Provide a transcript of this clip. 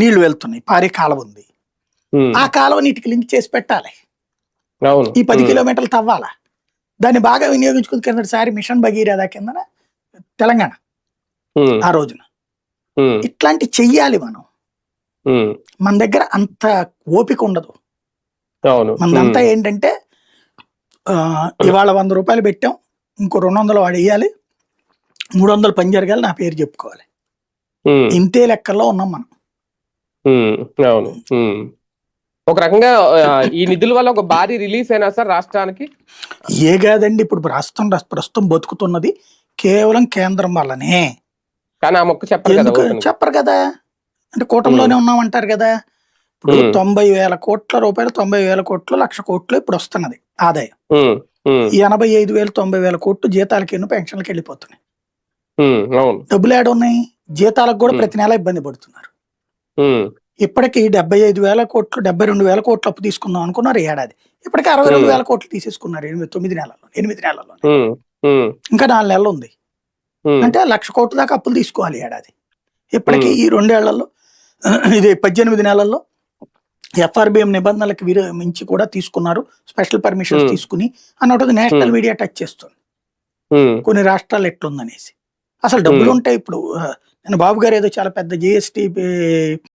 నీళ్ళు వెళ్తున్నాయి. పారే కాలువ ఉంది. ఆ కాలువ నీటికి లింక్ చేసి పెట్టాలి. ఈ పది కిలోమీటర్లు తవ్వాలా? దాన్ని బాగా వినియోగించుకుని కిందటిసారి మిషన్ భగీరథ కిందన తెలంగాణ ఆ రోజున. ఇట్లాంటి చెయ్యాలి మనం. మన దగ్గర అంత ఓపిక ఉండదు. మనదంతా ఉమ్, ఏంటంటే ఇవాళ వంద రూపాయలు పెట్టాం. ఇంకో రెండు వందలు వాడు వేయాలి మూడు వందలు పని జరగాలి. నా పేరు చెప్పుకోవాలి. ఇంతే లెక్కల్లో ఉన్నాం మనం. అవును. ఒక రకంగా ఈ నిధుల వల్ల ఒక భారీ రిలీఫ్ అయినా సార్ రాష్ట్రానికి? ఏ కాదండి ఇప్పుడు రాష్ట్రం ప్రస్తుతం బతుకుతున్నది కేవలం కేంద్రం వల్లనే. కానీ ఆ మొక్క చెప్పరు కదా చెప్పరు కదా? అంటే కూటమిలోనే ఉన్నామంటారు కదా. ఇప్పుడు. తొంభై వేల కోట్ల రూపాయలు తొంభై వేల కోట్లు లక్ష కోట్లు ఇప్పుడు వస్తున్నది ఆదాయం. ఎనభై ఐదు వేలు తొంభై వేల కోట్లు జీతాలకి ఎన్నో పెన్షన్లకి వెళ్ళిపోతున్నాయి. డబ్బులు ఏడ ఉన్నాయి. జీతాలకు కూడా. ప్రతి నెల ఇబ్బంది పడుతున్నారు. ఇప్పటికి డెబ్బై ఐదు వేల కోట్లు డెబ్బై రెండు వేల కోట్లు అప్పు తీసుకుందాం అనుకున్నారు ఏడాది. ఇప్పటికి అరవై రెండు. వేల కోట్లు తీసేసుకున్నారు ఎనిమిది తొమ్మిది నెలల్లో ఎనిమిది నెలల్లో ఇంకా నాలుగు నెలలు ఉంది. అంటే లక్ష కోట్ల దాకా అప్పులు తీసుకోవాలి ఏడాది. ఇప్పటికి. ఈ రెండేళ్ళలో ఇది పద్దెనిమిది నెలల్లో ఎఫ్ఆర్బిఎం నిబంధనలకు విరు మించి కూడా తీసుకున్నారు. Special permissions. తీసుకుని అన్నట్టు నేషనల్. మీడియా టచ్ చేస్తుంది. కొన్ని రాష్ట్రాలు ఎట్లుందనేసి. అసలు డబ్బులు. ఉంటాయి ఇప్పుడు నేను బాబు గారు ఏదో చాలా పెద్ద జిఎస్టీ